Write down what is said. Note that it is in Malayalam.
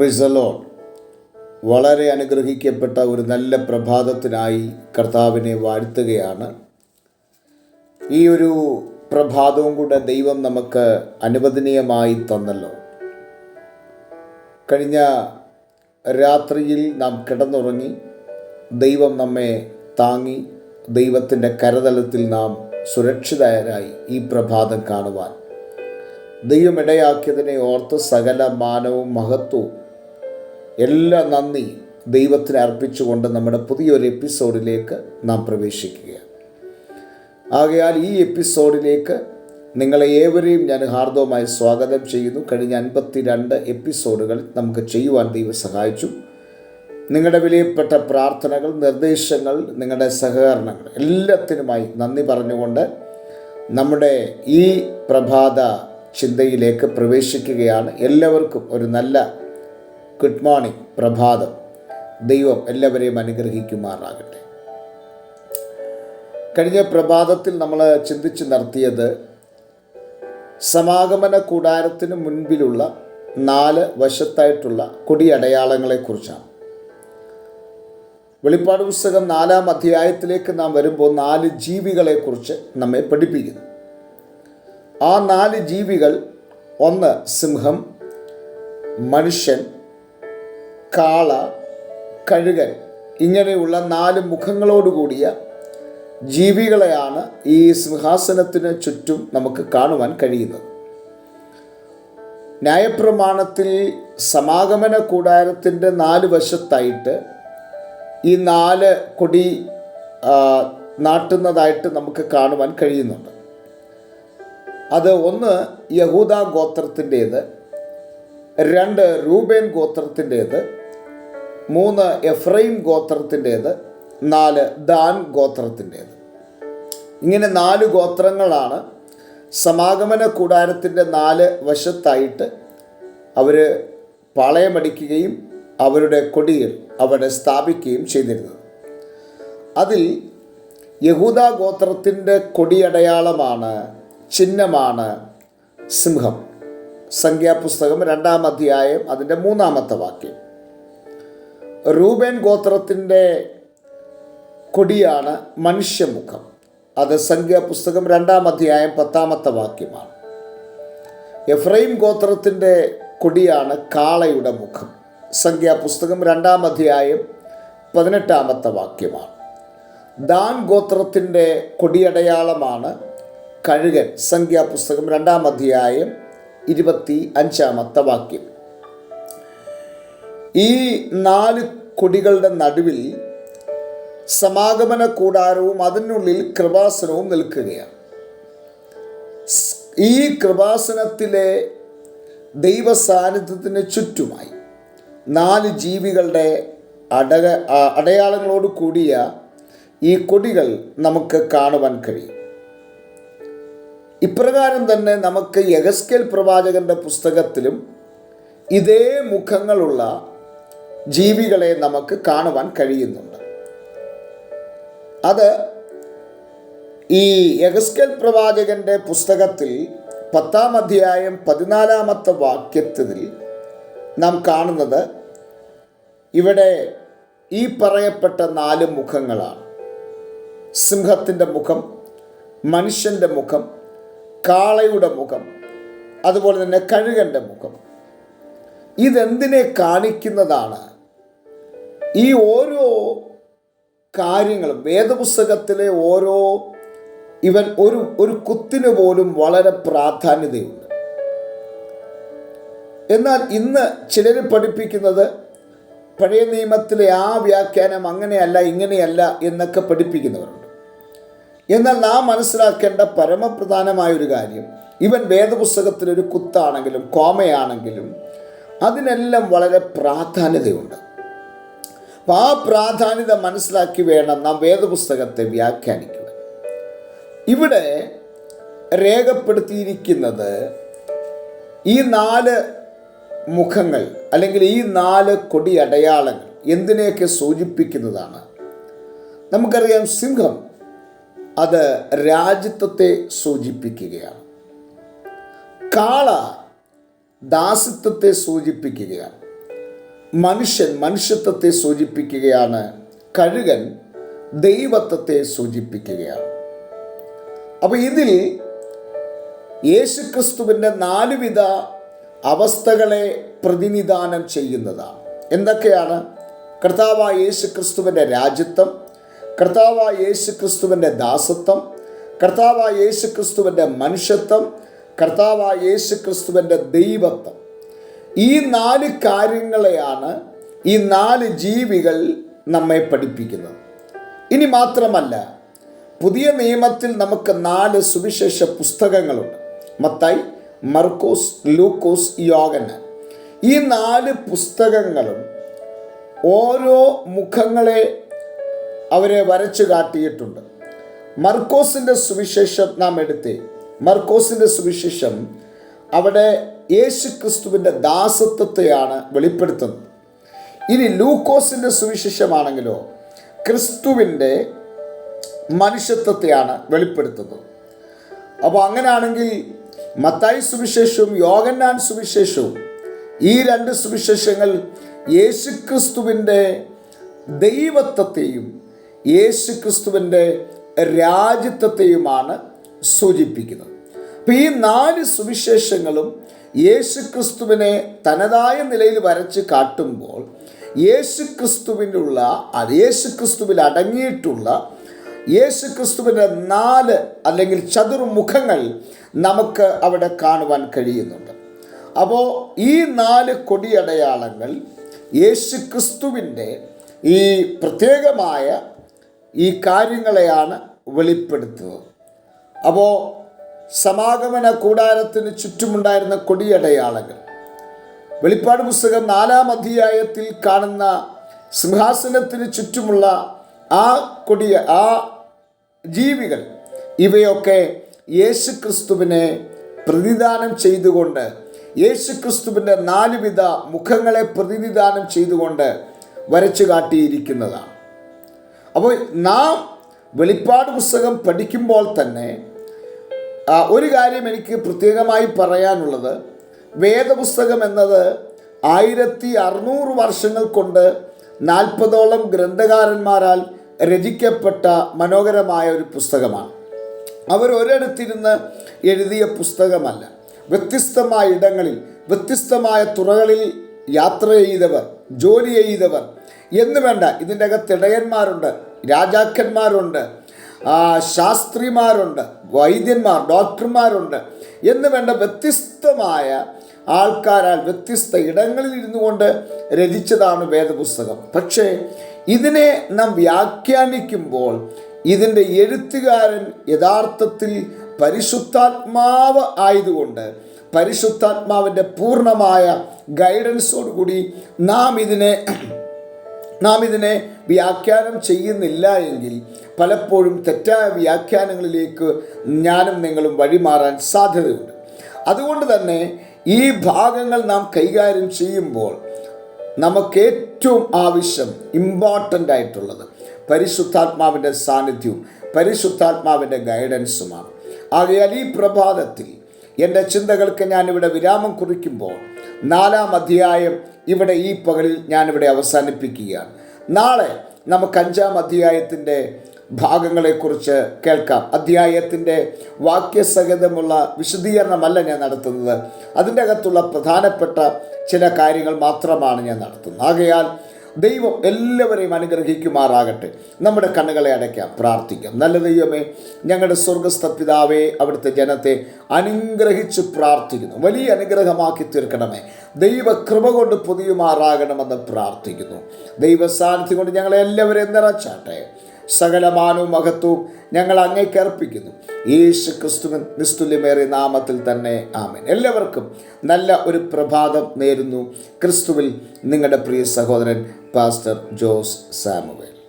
പ്രിസലോൺ വളരെ അനുഗ്രഹിക്കപ്പെട്ട ഒരു നല്ല പ്രഭാതത്തിനായി കർത്താവിനെ വാഴ്ത്തുകയാണ്. ഈ ഒരു പ്രഭാതവും കൂടെ ദൈവം നമുക്ക് അനുവദനീയമായി തന്നല്ലോ. കഴിഞ്ഞ രാത്രിയിൽ നാം കിടന്നുറങ്ങി ദൈവം നമ്മെ താങ്ങി ദൈവത്തിന്റെ കരതലത്തിൽ നാം സുരക്ഷിതരായി ഈ പ്രഭാതം കാണുവാൻ. ദൈവം ഇടയാക്കിയതിനെ ഓർത്ത് സകല മാനവും മഹത്വവും എല്ലാ നന്ദി ദൈവത്തിന് അർപ്പിച്ചുകൊണ്ട് നമ്മുടെ പുതിയൊരു എപ്പിസോഡിലേക്ക് നാം പ്രവേശിക്കുക ആകയാൽ ഈ എപ്പിസോഡിലേക്ക് നിങ്ങളെ ഏവരെയും ഞാൻ ഹാർദവമായി സ്വാഗതം ചെയ്യുന്നു. കഴിഞ്ഞ അൻപത്തി രണ്ട് എപ്പിസോഡുകൾ നമുക്ക് ചെയ്യുവാൻ ദൈവം സഹായിച്ചു. നിങ്ങളുടെ വിലയപ്പെട്ട പ്രാർത്ഥനകൾ നിർദ്ദേശങ്ങൾ നിങ്ങളുടെ സഹകരണങ്ങൾ എല്ലാത്തിനുമായി നന്ദി പറഞ്ഞുകൊണ്ട് നമ്മുടെ ഈ പ്രഭാത ചിന്തയിലേക്ക് പ്രവേശിക്കുകയാണ്. എല്ലാവർക്കും ഒരു നല്ല ഗുഡ് മോർണിംഗ് പ്രഭാതം. ദൈവം എല്ലാവരെയും അനുഗ്രഹിക്കുമാറാകട്ടെ. കഴിഞ്ഞ പ്രഭാതത്തിൽ നമ്മൾ ചിന്തിച്ച് നടത്തിയത് സമാഗമന കൂടാരത്തിന് മുൻപിലുള്ള നാല് വശത്തായിട്ടുള്ള കൊടിയടയാളങ്ങളെക്കുറിച്ചാണ്. വെളിപ്പാട് പുസ്തകം നാലാം അധ്യായത്തിലേക്ക് നാം വരുമ്പോൾ നാല് ജീവികളെക്കുറിച്ച് നമ്മെ പഠിപ്പിക്കുന്നു. ആ നാല് ജീവികൾ ഒന്ന് സിംഹം മനുഷ്യൻ കാള കഴുകൻ ഇങ്ങനെയുള്ള നാല് മുഖങ്ങളോടുകൂടിയ ജീവികളെയാണ് ഈ സിംഹാസനത്തിന് ചുറ്റും നമുക്ക് കാണുവാൻ കഴിയുന്നത്. ന്യായപ്രമാണത്തിൽ സമാഗമന കൂടാരത്തിന്റെ നാല് വശത്തായിട്ട് ഈ നാല് കൊടി നാട്ടുന്നതായിട്ട് നമുക്ക് കാണുവാൻ കഴിയുന്നുണ്ട്. അത് ഒന്ന് യഹൂദ ഗോത്രത്തിന്റേത് രണ്ട് റൂബേൻ ഗോത്രത്തിന്റേത് മൂന്ന് എഫ്രൈം ഗോത്രത്തിന്റേത് നാല് ദാൻ ഗോത്രത്തിന്റേത്. ഇങ്ങനെ നാല് ഗോത്രങ്ങളാണ് സമാഗമന കൂടാരത്തിന്റെ നാല് വശത്തായിട്ട് അവർ പാളയമടിക്കുകയും അവരുടെ കൊടിയിൽ അവിടെ സ്ഥാപിക്കുകയും ചെയ്തിരുന്നത്. അതിൽ യഹൂദ ഗോത്രത്തിന്റെ കൊടിയടയാളമാണ് ചിഹ്നമാണ് സിംഹം. സംഖ്യാപുസ്തകം രണ്ടാം അധ്യായം അതിന്റെ മൂന്നാമത്തെ വാക്യം. റൂബേൻ ഗോത്രത്തിന്റെ കൊടിയാണ് മനുഷ്യമുഖം. അത് സംഖ്യാപുസ്തകം രണ്ടാം അധ്യായം പത്താമത്തെ വാക്യമാണ്. എഫ്രൈം ഗോത്രത്തിന്റെ കൊടിയാണ് കാളയുടെ മുഖം. സംഖ്യാപുസ്തകം രണ്ടാം അധ്യായം പതിനെട്ടാമത്തെ വാക്യമാണ്. ദാൻ ഗോത്രത്തിന്റെ കൊടിയടയാളമാണ് കഴുകൻ. സംഖ്യാപുസ്തകം രണ്ടാം അധ്യായം ഇരുപത്തി അഞ്ചാമത്തെ വാക്യം. ഈ നാല് കൊടികളുടെ നടുവിൽ സമാഗമന കൂടാരവും അതിനുള്ളിൽ കൃപാസനവും നിൽക്കുകയാണ്. ഈ കൃപാസനത്തിലെ ദൈവ സാന്നിധ്യത്തിന് ചുറ്റുമായി നാല് ജീവികളുടെ അടക അടയാളങ്ങളോട് കൂടിയ ഈ കൊടികൾ നമുക്ക് കാണുവാൻ കഴിയും. ഇപ്രകാരം തന്നെ നമുക്ക് യഗസ്കേൽ പ്രവാചകന്റെ പുസ്തകത്തിലും ഇതേ മുഖങ്ങളുള്ള ജീവികളെ നമുക്ക് കാണുവാൻ കഴിയുന്നുണ്ട്. അത് ഈ എഗസ്കൽ പ്രവാചകന്റെ പുസ്തകത്തിൽ പത്താം അധ്യായം പതിനാലാമത്തെ വാക്യത്തിൽ നാം കാണുന്നത് ഇവിടെ ഈ പറയപ്പെട്ട നാല് മുഖങ്ങളാണ്. സിംഹത്തിന്റെ മുഖം മനുഷ്യന്റെ മുഖം കാളയുടെ മുഖം അതുപോലെ തന്നെ കഴുകന്റെ മുഖം. ഇതെന്തിനെ കാണിക്കുന്നതാണ്? ഈ ഓരോ കാര്യങ്ങളും വേദപുസ്തകത്തിലെ ഓരോ ഇവൻ ഒരു ഒരു കുത്തിന് പോലും വളരെ പ്രാധാന്യതയുണ്ട്. എന്നാൽ ഇന്ന് ചിലർ പഠിപ്പിക്കുന്നത് പഴയ നിയമത്തിലെ ആ വ്യാഖ്യാനം അങ്ങനെയല്ല ഇങ്ങനെയല്ല എന്നൊക്കെ പഠിപ്പിക്കുന്നവരുണ്ട്. എന്നാൽ നാം മനസ്സിലാക്കേണ്ട പരമപ്രധാനമായൊരു കാര്യം ഇവൻ വേദപുസ്തകത്തിലൊരു കുത്താണെങ്കിലും കോമയാണെങ്കിലും അതിനെല്ലാം വളരെ പ്രാധാന്യതയുണ്ട്. അപ്പം ആ പ്രാധാന്യത മനസ്സിലാക്കി വേണം നാം വേദപുസ്തകത്തെ വ്യാഖ്യാനിക്കുക. ഇവിടെ രേഖപ്പെടുത്തിയിരിക്കുന്നത് ഈ നാല് മുഖങ്ങൾ അല്ലെങ്കിൽ ഈ നാല് കൊടി അടയാളങ്ങൾ എന്തിനെയൊക്കെ സൂചിപ്പിക്കുന്നതാണ്? നമുക്കറിയാം സിംഹം അത് രാജ്യത്വത്തെ സൂചിപ്പിക്കുകയാണ്. കാള ദാസിത്വത്തെ സൂചിപ്പിക്കുകയാണ്. മനുഷ്യൻ മനുഷ്യത്വത്തെ സൂചിപ്പിക്കുകയാണ്. കഴുകൻ ദൈവത്വത്തെ സൂചിപ്പിക്കുകയാണ്. അപ്പോൾ ഇതിൽ യേശുക്രിസ്തുവിന്റെ നാലുവിധ അവസ്ഥകളെ പ്രതിനിധാനം ചെയ്യുന്നതാണ്. എന്തൊക്കെയാണ്? കർത്താവായ യേശു ക്രിസ്തുവിന്റെ രാജ്യത്വം കർത്താവായ യേശു ക്രിസ്തുവിന്റെ ദാസത്വം കർത്താവായ യേശു ക്രിസ്തുവിന്റെ മനുഷ്യത്വം കർത്താവായ യേശു ക്രിസ്തുവിന്റെ ദൈവത്വം. ഈ നാല് കാര്യങ്ങളെയാണ് ഈ നാല് ജീവികൾ നമ്മെ പഠിപ്പിക്കുന്നത്. ഇനി മാത്രമല്ല പുതിയ നിയമത്തിൽ നമുക്ക് നാല് സുവിശേഷ പുസ്തകങ്ങളുണ്ട്. മത്തായി മർക്കോസ് ലൂക്കോസ് യോഗന് ഈ നാല് പുസ്തകങ്ങളും ഓരോ മുഖങ്ങളെ അവരെ വരച്ചു കാട്ടിയിട്ടുണ്ട്. മർക്കോസിന്റെ സുവിശേഷം നാം എടുത്തേ. മർക്കോസിന്റെ സുവിശേഷം അവിടെ യേശു ക്രിസ്തുവിന്റെ ദാസത്വത്തെയാണ് വെളിപ്പെടുത്തുന്നത്. ഇനി ലൂക്കോസിന്റെ സുവിശേഷമാണെങ്കിലോ ക്രിസ്തുവിന്റെ മനുഷ്യത്വത്തെയാണ് വെളിപ്പെടുത്തുന്നത്. അപ്പോൾ അങ്ങനെയാണെങ്കിൽ മത്തായി സുവിശേഷവും യോഗന്നാൻ സുവിശേഷവും ഈ രണ്ട് സുവിശേഷങ്ങൾ യേശുക്രിസ്തുവിന്റെ ദൈവത്വത്തെയും യേശുക്രിസ്തുവിന്റെ രാജ്യത്വത്തെയുമാണ് സൂചിപ്പിക്കുന്നത്. അപ്പോൾ ഈ നാല് സുവിശേഷങ്ങളും യേശുക്രിസ്തുവിനെ തനതായ നിലയിൽ വരച്ച് കാട്ടുമ്പോൾ യേശുക്രിസ്തുവിനുള്ള അത് യേശുക്രിസ്തുവിൽ അടങ്ങിയിട്ടുള്ള യേശുക്രിസ്തുവിന്റെ നാല് അല്ലെങ്കിൽ ചതുർമുഖങ്ങൾ നമുക്ക് അവിടെ കാണുവാൻ കഴിയുന്നുണ്ട്. അപ്പോൾ ഈ നാല് കൊടിയടയാളങ്ങൾ യേശുക്രിസ്തുവിന്റെ ഈ പ്രത്യേകമായ ഈ കാര്യങ്ങളെയാണ് വെളിപ്പെടുത്തുന്നത്. അപ്പോൾ സമാഗമന കൂടാരത്തിന് ചുറ്റുമുണ്ടായിരുന്ന കൊടിയടയാളകൾ വെളിപ്പാട് പുസ്തകം നാലാം അധ്യായത്തിൽ കാണുന്ന സിംഹാസനത്തിന് ചുറ്റുമുള്ള ആ കൊടിയ ആ ജീവികൾ ഇവയൊക്കെ യേശു ക്രിസ്തുവിനെ പ്രതിദാനം ചെയ്തുകൊണ്ട് യേശു ക്രിസ്തുവിന്റെ നാലുവിധ മുഖങ്ങളെ പ്രതിനിധാനം ചെയ്തുകൊണ്ട് വരച്ചു കാട്ടിയിരിക്കുന്നതാണ്. അപ്പോൾ നാം വെളിപ്പാട് പുസ്തകം പഠിക്കുമ്പോൾ തന്നെ ഒരു കാര്യം എനിക്ക് പ്രത്യേകമായി പറയാനുള്ളത്. വേദപുസ്തകം എന്നത് ആയിരത്തി അറുന്നൂറ് വർഷങ്ങൾ കൊണ്ട് നാൽപ്പതോളം ഗ്രന്ഥകാരന്മാരാൽ രചിക്കപ്പെട്ട മനോഹരമായ ഒരു പുസ്തകമാണ്. അവർ ഒരിടത്തിരുന്ന് എഴുതിയ പുസ്തകമല്ല. വ്യത്യസ്തമായ ഇടങ്ങളിൽ വ്യത്യസ്തമായ തുറകളിൽ യാത്ര ചെയ്തവർ ജോലി ചെയ്തവർ. എന്ന് വേണ്ട ഇതിന്റെ അകത്ത് ഇടയന്മാരുണ്ട് രാജാക്കന്മാരുണ്ട് ശാസ്ത്രിമാരുണ്ട് വൈദ്യന്മാർ ഡോക്ടർമാരുണ്ട് എന്ന് വേണ്ട വ്യത്യസ്തമായ ആൾക്കാരാൽ വ്യത്യസ്ത ഇടങ്ങളിൽ ഇരുന്നു കൊണ്ട് രചിച്ചതാണ് വേദപുസ്തകം. പക്ഷേ ഇതിനെ നാം വ്യാഖ്യാനിക്കുമ്പോൾ ഇതിന്റെ എഴുത്തുകാരൻ യഥാർത്ഥത്തിൽ പരിശുദ്ധാത്മാവ് ആയതുകൊണ്ട് പരിശുദ്ധാത്മാവിന്റെ പൂർണമായ ഗൈഡൻസോടുകൂടി നാം ഇതിനെ നാം ഇതിനെ വ്യാഖ്യാനം ചെയ്യുന്നില്ല എങ്കിൽ പലപ്പോഴും തെറ്റായ വ്യാഖ്യാനങ്ങളിലേക്ക് ഞാനും നിങ്ങളും വഴിമാറാൻ സാധ്യതയുണ്ട്. അതുകൊണ്ട് തന്നെ ഈ ഭാഗങ്ങൾ നാം കൈകാര്യം ചെയ്യുമ്പോൾ നമുക്ക് ഏറ്റവും ആവശ്യം ഇമ്പോർട്ടന്റ് ആയിട്ടുള്ളത് പരിശുദ്ധാത്മാവിന്റെ സാന്നിധ്യവും പരിശുദ്ധാത്മാവിന്റെ ഗൈഡൻസുമാണ് ആകയാൽ ഈ പ്രഭാതത്തിൽ എന്റെ ചിന്തകൾക്ക് ഞാനിവിടെ വിരാമം കുറിക്കുമ്പോൾ നാലാം അധ്യായം ഇവിടെ ഈ പകലിൽ ഞാനിവിടെ അവസാനിപ്പിക്കുകയാണ്. നാളെ നമുക്ക് അഞ്ചാം അധ്യായത്തിന്റെ ഭാഗങ്ങളെക്കുറിച്ച് കേൾക്കാം. അധ്യായത്തിന്റെ വാക്യസഹിതമുള്ള വിശദീകരണമല്ല ഞാൻ നടത്തുന്നത്. അതിന്റെ അകത്തുള്ള പ്രധാനപ്പെട്ട ചില കാര്യങ്ങൾ മാത്രമാണ് ഞാൻ നടത്തുന്നത്. ആകയാൽ ദൈവം എല്ലാവരെയും അനുഗ്രഹിക്കുമാറാകട്ടെ. നമ്മുടെ കണ്ണുകളെ അടയ്ക്കാം പ്രാർത്ഥിക്കാം. നല്ല ദൈവമേ ഞങ്ങളുടെ സ്വർഗസ്ഥ പിതാവേ അവിടുത്തെ ജനത്തെ അനുഗ്രഹിച്ച് പ്രാർത്ഥിക്കുന്നു. വലിയ അനുഗ്രഹമാക്കി തീർക്കണമേ. ദൈവകൃപ കൊണ്ട് പൊതിയുമാറാകണമെന്ന് പ്രാർത്ഥിക്കുന്നു. ദൈവ സാന്നിധ്യം കൊണ്ട് ഞങ്ങളെ എല്ലാവരെയും നിറച്ചാട്ടെ. സകലമാനവും മഹത്വവും ഞങ്ങൾ അങ്ങേക്ക് അർപ്പിക്കുന്നു. യേശു ക്രിസ്തുവിൻ നിസ്തുല്യമേറിയ നാമത്തിൽ തന്നെ ആമൻ. എല്ലാവർക്കും നല്ല ഒരു പ്രഭാതം നേരുന്നു. ക്രിസ്തുവിൽ നിങ്ങളുടെ പ്രിയ സഹോദരൻ Pastor Jose Samuel.